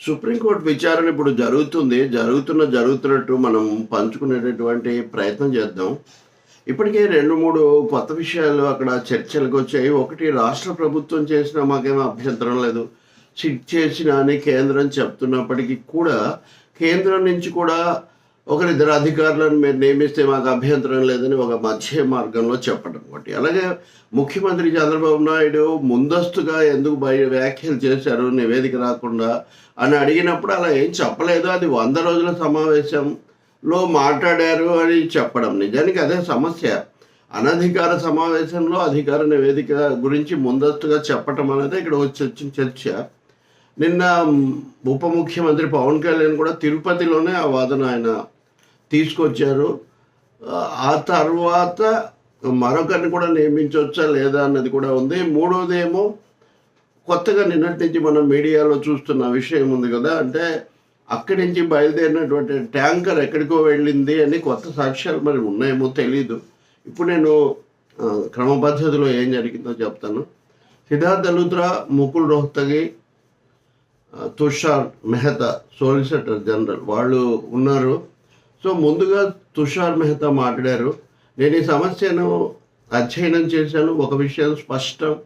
Supreme court విచారణ ఇప్పుడు జరుగుతుంది. జరుగుతున్న జరుగుతున్నట్టు మనం పంచుకునేటటువంటి ప్రయత్నం చేద్దాం. ఇప్పటికే రెండు మూడు కొత్త విషయాలు అక్కడ చర్చలకు వచ్చాయి. ఒకటి రాష్ట్ర ప్రభుత్వం చేసిన మాకేం అభ్యంతరం లేదు. సిట్ చేసిన అని కేంద్రం చెప్తున్నప్పటికీ కూడా కేంద్రం నుంచి కూడా ఒకరిద్దరు అధికారులను మీరు నియమిస్తే మాకు అభ్యంతరం లేదని ఒక మధ్య మార్గంలో చెప్పడం ఒకటి. అలాగే ముఖ్యమంత్రి చంద్రబాబు నాయుడు ముందస్తుగా ఎందుకు బయ వ్యాఖ్యలు చేశారు నివేదిక రాకుండా అని అడిగినప్పుడు అలా ఏం చెప్పలేదు. అది వంద రోజుల సమావేశంలో మాట్లాడారు అని చెప్పడం నిజానికి అదే సమస్య. అనధికార సమావేశంలో అధికార నివేదిక గురించి ముందస్తుగా చెప్పటం అనేది ఇక్కడ వచ్చి వచ్చిన చర్చ. నిన్న ఉప ముఖ్యమంత్రి పవన్ కళ్యాణ్ కూడా తిరుపతిలోనే ఆ వాదన ఆయన తీసుకొచ్చారు. ఆ తర్వాత మరొకరిని కూడా నియమించవచ్చా లేదా అన్నది కూడా ఉంది. మూడోదేమో కొత్తగా నిన్నటి నుంచి మనం మీడియాలో చూస్తున్న విషయం ఉంది కదా అంటే అక్కడి నుంచి బయలుదేరినటువంటి ట్యాంకర్ ఎక్కడికో వెళ్ళింది అని కొత్త సాక్ష్యాలు మరి ఉన్నాయేమో తెలీదు. ఇప్పుడు నేను క్రమపద్ధతిలో క్రమ పద్ధతిలో ఏం జరిగిందో చెప్తాను. సిద్ధార్థ లూత్రా ముకుల్ రోహ్తగి తుషార్ మెహతా సోలిసిటర్ జనరల్ వాళ్ళు ఉన్నారు. సో ముందుగా తుషార్ మెహతా మాట్లాడారు. నేను ఈ సమస్యను అధ్యయనం చేశాను. ఒక విషయం స్పష్టం.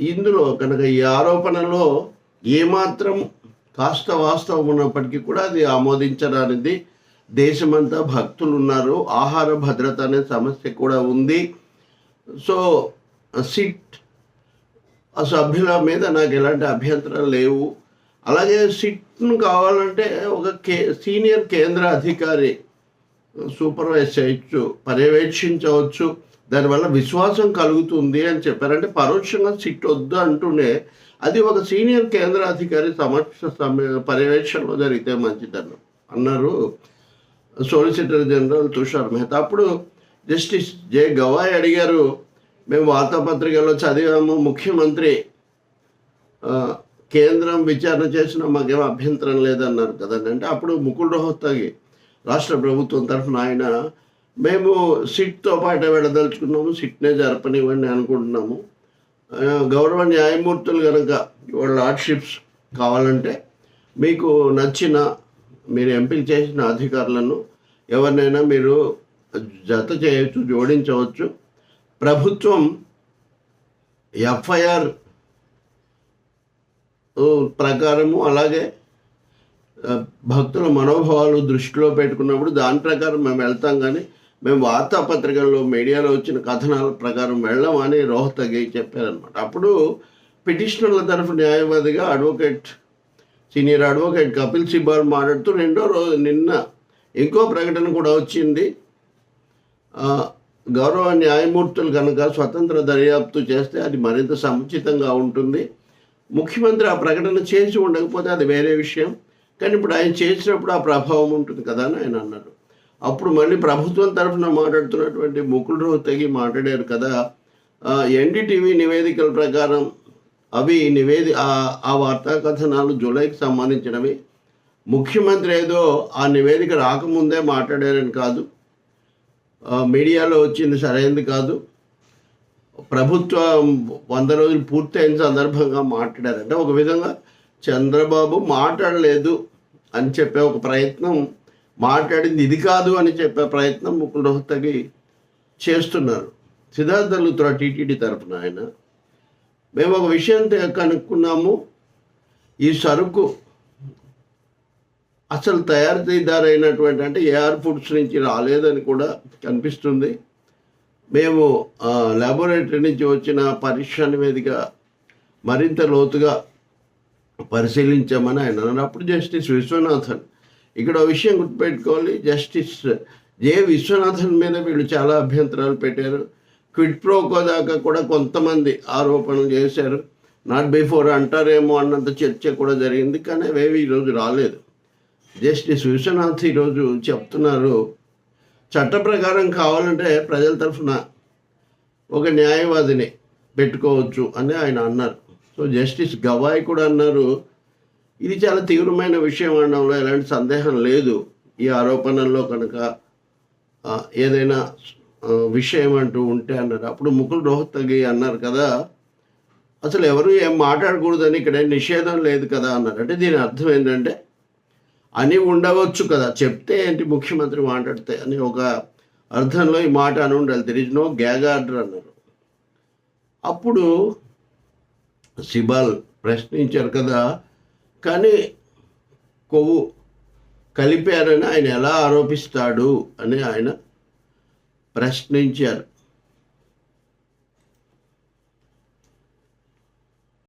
ఇందులో కనుక ఈ ఆరోపణలో ఏమాత్రం కాస్త వాస్తవం ఉన్నప్పటికీ కూడా అది ఆమోదించడానికి దేశమంతా భక్తులు ఉన్నారు ఆహార భద్రత అనే సమస్య కూడా ఉంది. సో సిట్ ఆ సభ్యుల మీద నాకు ఎలాంటి అభ్యంతరాలు లేవు. అలాగే సిట్ను కావాలంటే ఒక కే సీనియర్ కేంద్ర అధికారి సూపర్వైజ్ చేయొచ్చు పర్యవేక్షించవచ్చు. దానివల్ల విశ్వాసం కలుగుతుంది అని చెప్పారంటే పరోక్షంగా సిట్ వద్దు అంటూనే అది ఒక సీనియర్ కేంద్ర అధికారి సమక్ష సమ- పర్యవేక్షణలో జరిగితే మంచిదన్న అన్నారు సోలిసిటర్ జనరల్ తుషార్ మెహతా. అప్పుడు జస్టిస్ జే గవాయ్ అడిగారు మేము వార్తాపత్రికల్లో చదివాము ముఖ్యమంత్రి కేంద్రం విచారణ చేసిన మాకేం అభ్యంతరం లేదన్నారు కదండి. అంటే అప్పుడు ముకుల్ రోహత్తాగి రాష్ట్ర ప్రభుత్వం తరఫున ఆయన మేము సిట్తో పాటే వెళ్ళదలుచుకున్నాము సిట్నే జరపనివ్వండి అనుకుంటున్నాము. గౌరవ న్యాయమూర్తులు కనుక వాళ్ళ లార్డ్షిప్స్ కావాలంటే మీకు నచ్చిన మీరు ఎంపిక చేసిన అధికారులను ఎవరినైనా మీరు జత చేయొచ్చు జోడించవచ్చు. ప్రభుత్వం ఎఫ్ఐఆర్ ప్రకారము అలాగే భక్తుల మనోభావాలు దృష్టిలో పెట్టుకున్నప్పుడు దాని ప్రకారం మేము వెళ్తాం కానీ మేము వార్తాపత్రికల్లో మీడియాలో వచ్చిన కథనాల ప్రకారం వెళ్ళాం అని రోహతగి చెప్పారనమాట అప్పుడు పిటిషనర్ల తరఫు న్యాయవాదిగా advocate senior advocate Kapil Sibal మాట్లాడుతూ రెండో రోజు నిన్న ఇంకో ప్రకటన కూడా వచ్చింది. గౌరవ న్యాయమూర్తులు కనుక స్వతంత్ర దర్యాప్తు చేస్తే అది మరింత సముచితంగా ఉంటుంది. ముఖ్యమంత్రి ఆ ప్రకటన చేసి ఉండకపోతే అది వేరే విషయం. కానీ ఇప్పుడు ఆయన చేసినప్పుడు ఆ ప్రభావం ఉంటుంది కదా అని ఆయన అన్నారు. అప్పుడు మళ్ళీ ప్రభుత్వం తరఫున మాట్లాడుతున్నటువంటి ముకుల్ తెగి మాట్లాడారు కదా ఎన్డీటీవీ నివేదికల ప్రకారం అవి నివేది ఆ- వార్తా కథనాలు జూలైకి సంబంధించినవి. ముఖ్యమంత్రి ఏదో ఆ నివేదిక రాకముందే మాట్లాడారని కాదు. మీడియాలో వచ్చింది సరైనది కాదు. ప్రభుత్వం వంద రోజులు పూర్తయిన సందర్భంగా మాట్లాడారంటే ఒక విధంగా చంద్రబాబు మాట్లాడలేదు అని చెప్పే ఒక ప్రయత్నం మాట్లాడింది ఇది కాదు అని చెప్పే ప్రయత్నం ముకుల్ రోహ్తగి చేస్తున్నారు. సిద్ధార్థ లూత్రా టీటీడీ తరఫున ఆయన మేము ఒక విషయం కనుక్కున్నాము. ఈ సరుకు అసలు తయారీదారైనటువంటి అంటే ఏఆర్ ఫుడ్స్ నుంచి రాలేదని కూడా కనిపిస్తుంది. మేము ఆ, లాబొరేటరీ నుంచి వచ్చిన పరీక్ష నివేదిక మరింత లోతుగా పరిశీలించామని ఆయన అన్నప్పుడు అప్పుడు జస్టిస్ విశ్వనాథన్ ఇక్కడ విషయం గుర్తుపెట్టుకోవాలి. జస్టిస్ జే విశ్వనాథన్ మీద వీళ్ళు చాలా అభ్యంతరాలు పెట్టారు. క్విడ్ ప్రోకో దాకా కూడా కొంతమంది ఆరోపణలు చేశారు. నాట్ బిఫోర్ అంటారేమో అన్నంత చర్చ కూడా జరిగింది కానీ అవేవి ఈరోజు రాలేదు. జస్టిస్ విశ్వనాథ్ ఈరోజు చెప్తున్నారు చట్ట ప్రకారం కావాలంటే ప్రజల తరఫున ఒక న్యాయవాదిని పెట్టుకోవచ్చు అని ఆయన అన్నారు. సో జస్టిస్ గవాయ్ కూడా అన్నారు ఇది చాలా తీవ్రమైన విషయం అనడంలో ఎలాంటి సందేహం లేదు. ఈ ఆరోపణల్లో కనుక ఏదైనా విషయం అంటూ ఉంటే అన్నారు. అప్పుడు ముకుల్ రోహత్తగి అన్నారు కదా అసలు ఎవరు ఏం మాట్లాడకూడదని ఇక్కడ నిషేధం లేదు కదా అన్నారు. అంటే దీని అర్థం ఏంటంటే అని ఉండవచ్చు కదా. చెప్తే ఏంటి ముఖ్యమంత్రి మాట్లాడితే అని ఒక అర్థంలో ఈ మాట అని ఉండాలి. There is no gag order అన్నారు. అప్పుడు సిబాల్ ప్రశ్నించారు కదా. కానీ కొవ్వు కలిపారని ఆయన ఎలా ఆరోపిస్తాడు అని ఆయన ప్రశ్నించారు.